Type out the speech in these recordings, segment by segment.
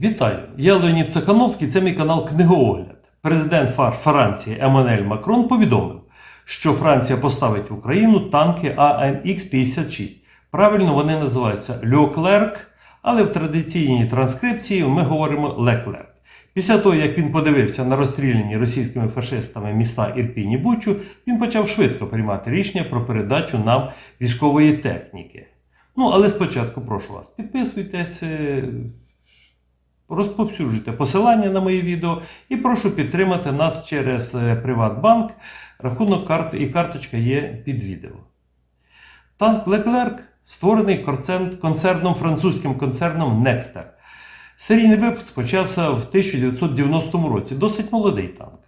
Вітаю! Я Леонід Цехановський, це мій канал Книгоогляд. Президент Франції Еммануель Макрон повідомив, що Франція поставить в Україну танки АМХ-56. Правильно вони називаються Леклерк, але в традиційній транскрипції ми говоримо Леклерк. Після того, як він подивився на розстріляні російськими фашистами міста Ірпінь і Бучу, він почав швидко приймати рішення про передачу нам військової техніки. Ну, але спочатку прошу вас, підписуйтесь, е, розповсюджуйте посилання на мої відео і прошу підтримати нас через е, Приватбанк. Рахунок карти і карточка є під відео. Танк Леклерк створений концерном французьким концерном Nexter. Серійний випуск почався в 1990 році. Досить молодий танк.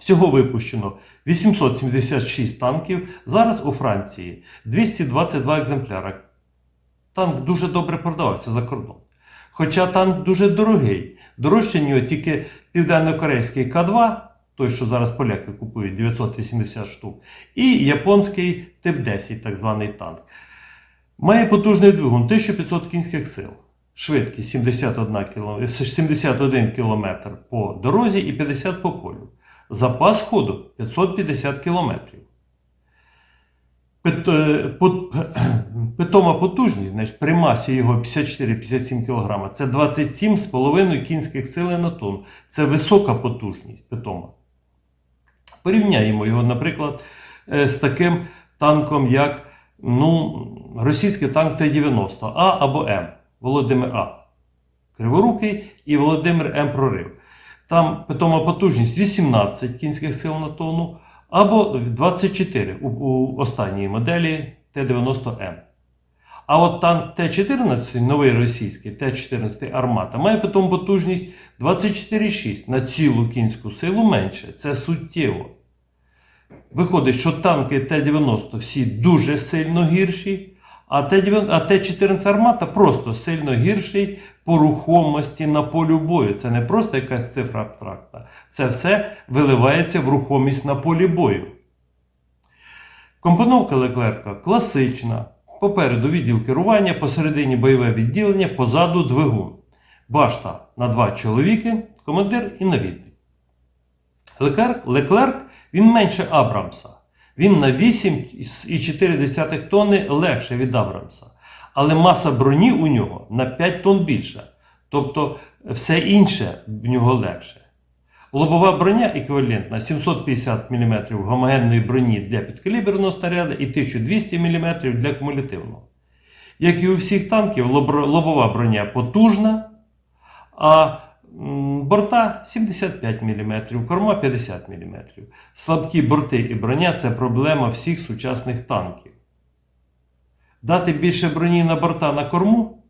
Всього випущено 876 танків. Зараз у Франції 222 екземпляри. Танк дуже добре продавався за кордон. Хоча танк дуже дорогий. Дорожче нього тільки південно-корейський К2, той, що зараз поляки купують 980 штук, і японський тип 10, так званий танк. Має потужний двигун 1500 кінських сил. Швидкість 71 км, 71 км по дорозі і 50 по полю. Запас ходу 550 км. Е, Питома потужність, значить, при масі його 54-57 кг, це 27,5 кінських сил на тонну. Це висока потужність питома. Порівняємо його, наприклад, е, з таким танком, як ну, російський танк Т-90 А або М. Володимир А. Криворукий і Володимир М. Прорив. Там питома потужність 18 кінських сил на тонну або 24 у, у останньої моделі Т-90М. А от танк Т-14, новий російський Т-14 Армата, має питому потужність 24,6 на цілу кінську силу менше. Це суттєво. Виходить, що танки Т-90 всі дуже сильно гірші, а Т-90 а Т-14 Армата просто сильно гірший по рухомості на полю бою. Це не просто якась цифра абстрактна. Це все виливається в рухомість на полі бою. Компоновка Леклерка класична. Попереду відділ керування, посередині бойове відділення, позаду двигун. Башта на два чоловіки, командир і навідник. Леклерк, Леклерк він менше Абрамса. Він на 8,4 тонни легше від Абрамса. Але маса броні у нього на 5 тонн більша. Тобто все інше в нього легше. Лобова броня еквівалентна 750 мм гомогенної броні для підкаліберного снаряду і 1200 мм для кумулятивного. Як і у всіх танків, лобова броня потужна, а борта 75 мм, корма 50 мм. Слабкі борти і броня це проблема всіх сучасних танків. Дати більше броні на борта на корму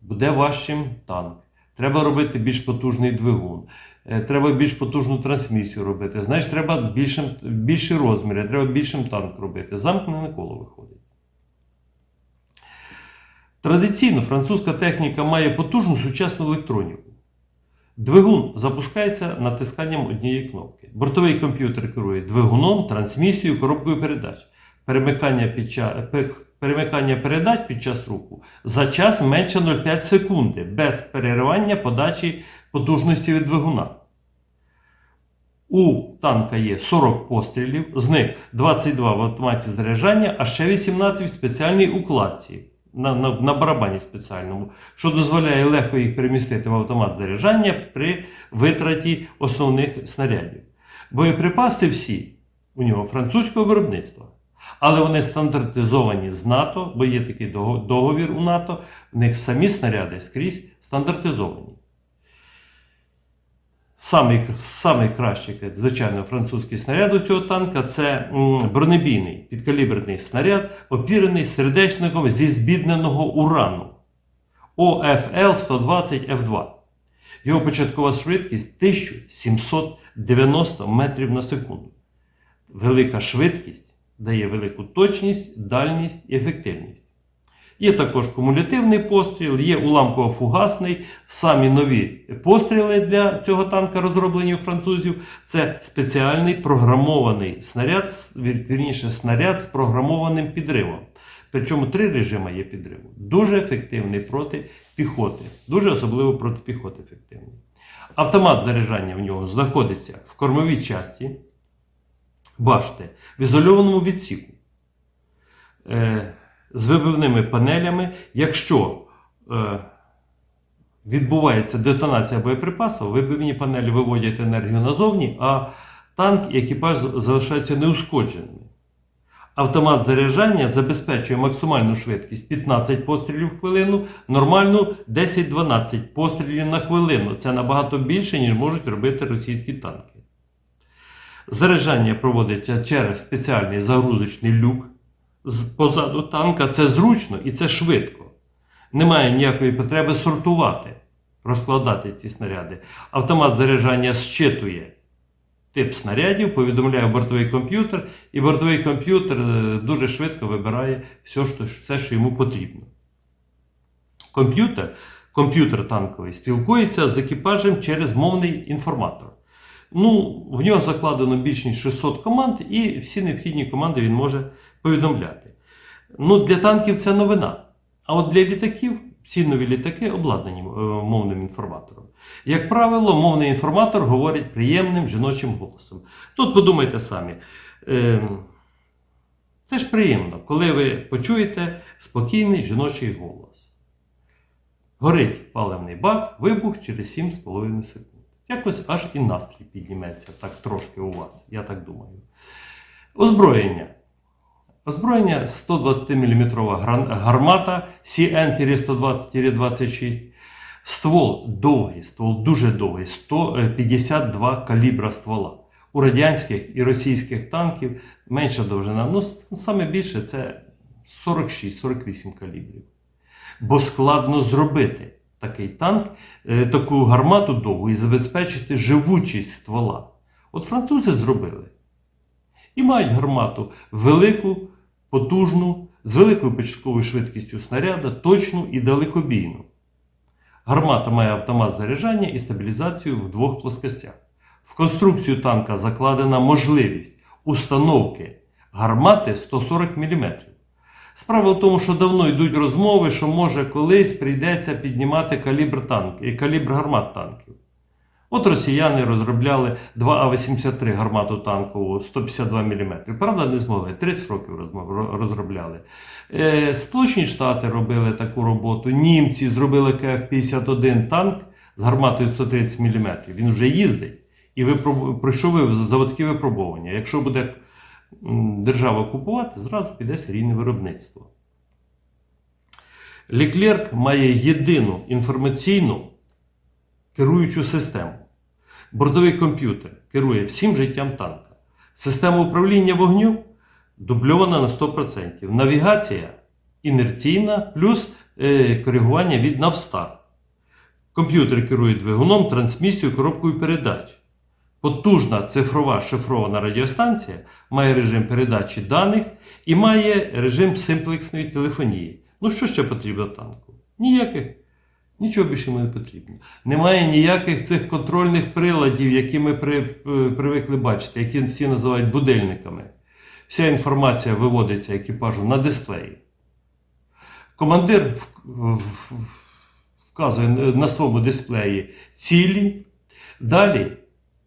буде важчим танк. Треба робити більш потужний двигун. Е, Треба більш потужну трансмісію робити. Знаєш, треба більшим, більші розміри, треба більшим танк робити. Замкнене коло виходить. Традиційно французька техніка має потужну сучасну електроніку. Двигун запускається натисканням однієї кнопки. Бортовий комп'ютер керує двигуном, трансмісією, коробкою передач. Перемикання, під час, перемикання передач під час руху за час менше 0,5 секунди без переривання подачі потужності від двигуна. У танка є 40 пострілів, з них 22 в автоматі заряджання, а ще 18 в спеціальній укладці на, на, на барабані спеціальному, що дозволяє легко їх перемістити в автомат заряджання при витраті основних снарядів. Боєприпаси всі у нього французького виробництва. Але вони стандартизовані з НАТО, бо є такий договір у НАТО, в них самі снаряди скрізь стандартизовані. Самий, самий кращий, звичайно, французький снаряд у цього танка це бронебійний підкаліберний снаряд, опірений сердечником зі збідненого урану ОФЛ 120 F2. Його початкова швидкість 1790 метрів на секунду. Велика швидкість дає велику точність, дальність і ефективність. Є також кумулятивний постріл, є уламково-фугасний. Самі нові постріли для цього танка, розроблені у французів. Це спеціальний програмований снаряд, вірніше снаряд з програмованим підривом. Причому три режими є підриву. Дуже ефективний проти піхоти, дуже особливо проти піхоти ефективний. Автомат заряджання в нього знаходиться в кормовій часті, бачите, в ізольованому відсіку е, з вибивними панелями. Якщо е, відбувається детонація боєприпасу, вибивні панелі виводять енергію назовні, а танк і екіпаж залишаються неушкодженими. Автомат заряджання забезпечує максимальну швидкість 15 пострілів в хвилину, нормальну 10-12 пострілів на хвилину. Це набагато більше, ніж можуть робити російські танки. Заряджання проводиться через спеціальний загрузочний люк позаду танка. Це зручно і це швидко. Немає ніякої потреби сортувати, розкладати ці снаряди. Автомат заряджання щитує тип снарядів, повідомляє бортовий комп'ютер, і бортовий комп'ютер е, дуже швидко вибирає все, що йому потрібно. Комп'ютер, комп'ютер танковий спілкується з екіпажем через мовний інформатор. Ну, в нього закладено більш ніж 600 команд, і всі необхідні команди він може повідомляти. Ну, для танків це новина. А от для літаків всі нові літаки обладнані е, мовним інформатором. Як правило, мовний інформатор говорить приємним жіночим голосом. Тут подумайте самі. Ем, Це ж приємно, коли ви почуєте спокійний жіночий голос. Горить паливний бак, вибух через 7,5 секунд. Якось аж і настрій підніметься так трошки у вас, я так думаю. Озброєння. Озброєння 120-мм гармата CN-120-26. Ствол довгий, ствол дуже довгий, 152 калібра ствола. У радянських і російських танків менша довжина. Ну, саме більше це 46-48 калібрів. Бо складно зробити такий танк, е, таку гармату довгу і забезпечити живучість ствола. От французи зробили. І мають гармату велику, потужну, з великою початковою швидкістю снаряда, точну і далекобійну. Гармата має автомат заряджання і стабілізацію в двох плоскостях. В конструкцію танка закладена можливість установки гармати 140 мм. Справа в тому, що давно йдуть розмови, що може колись прийдеться піднімати калібр танк, і калібр гармат танків. От росіяни розробляли 2А-83 гармату танкову 152 мм. Правда, не змогли. 30 років розробляли. Е, Сполучені Штати робили таку роботу. Німці зробили КФ-51 танк з гарматою 130 мм. Він вже їздить і випроб... пройшов заводські випробування. Якщо буде держава купувати, зразу піде серійне виробництво. Леклерк має єдину інформаційну керуючу систему. Бортовий комп'ютер керує всім життям танка. Система управління вогню дубльована на 100%. Навігація інерційна плюс е, коригування від навстар. Комп'ютер керує двигуном, трансмісією, коробкою передач. Потужна цифрова шифрована радіостанція має режим передачі даних і має режим симплексної телефонії. Ну що ще потрібно танку? Ніяких. Нічого більше не потрібно. Немає ніяких цих контрольних приладів, які ми при, е, привикли бачити, які всі називають будильниками. Вся інформація виводиться екіпажу на дисплеї. Командир вказує на своєму дисплеї цілі. Далі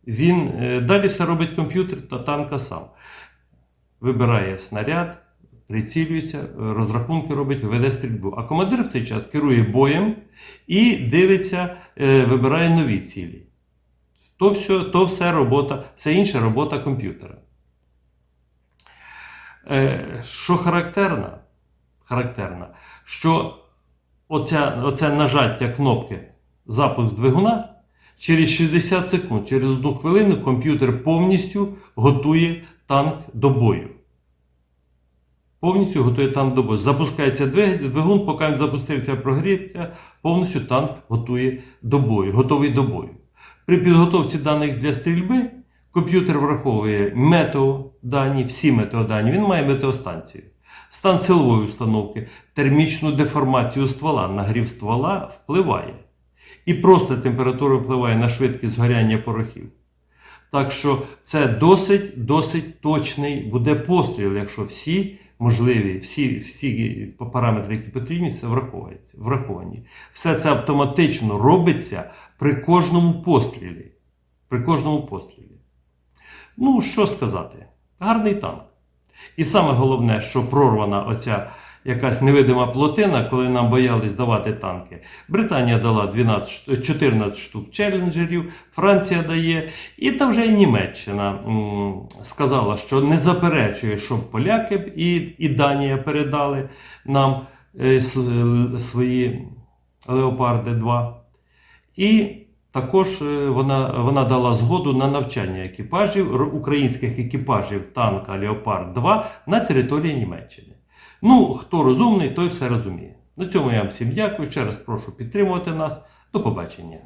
він, е, далі все робить комп'ютер та танка сам. Вибирає снаряд, прицілюється, розрахунки робить, веде стрільбу. А командир в цей час керує боєм і дивиться, е, вибирає нові цілі. То все, то все робота, все інша робота комп'ютера. Е, що характерно, характерно що оця, оце нажаття кнопки запуск двигуна через 60 секунд, через одну хвилину комп'ютер повністю готує танк до бою. Повністю готує танк до бою. Запускається двигун, поки він запустився прогрівся, повністю танк готує до бою, готовий до бою. При підготовці даних для стрільби комп'ютер враховує метеодані, всі метеодані, він має метеостанцію. Стан силової установки, термічну деформацію ствола, нагрів ствола впливає. І просто температура впливає на швидкість згоряння порохів. Так що це досить досить точний буде постріл, якщо всі можливі, всі, всі параметри, які потрібні, все враховується, враховані. Все це автоматично робиться при кожному пострілі. При кожному пострілі. Ну, що сказати? Гарний танк. І саме головне, що прорвана оця якась невидима плотина, коли нам боялись давати танки. Британія дала 12, 14 штук челенджерів, Франція дає, і та вже і Німеччина сказала, що не заперечує, щоб поляки і, і Данія передали нам е, свої Леопарди 2. І також е, вона, вона дала згоду на навчання екіпажів, українських екіпажів танка Леопард 2 на території Німеччини. Ну, хто розумний, той все розуміє. На цьому я вам всім дякую. Ще раз прошу підтримувати нас. До побачення.